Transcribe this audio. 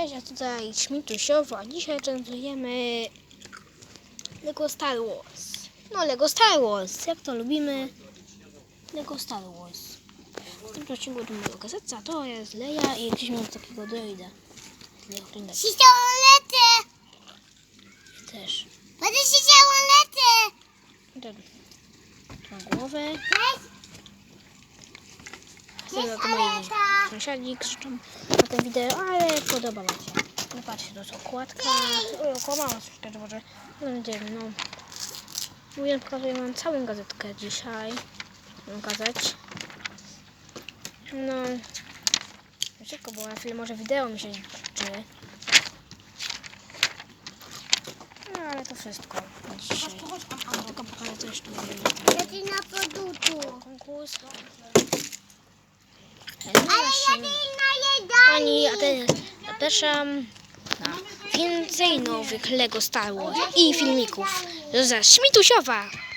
Cześć, a tutaj Śmitusiowo, a dzisiaj prezentujemy Lego Star Wars. No, Lego Star Wars, jak to lubimy. Lego Star Wars. W tym odcinku to mojego gazetka, to jest Leia i gdzieś mam takiego droida. Siściałolety! też. Będę siściałolety! Ten. Ma głowę. Cześć! Tyle to moi Aleta! Sąsiadzi krzyczą na tym wideo, ale podoba wam się. No patrzcie, to jest okładka. Oj, okłamałam troszkę, że może. No wiem, no. Mówię, pokazuję wam całą gazetkę dzisiaj. Gazeć. No. Szybko, bo na chwilę może wideo mi się czy. No ale to wszystko dzisiaj. Tylko pokażę co jeszcze mamy. Na produtu. Konkurs. Ale. Pani, a te, zapraszam na więcej nowych Lego Star Wars i filmików. Za Śmitusiowa!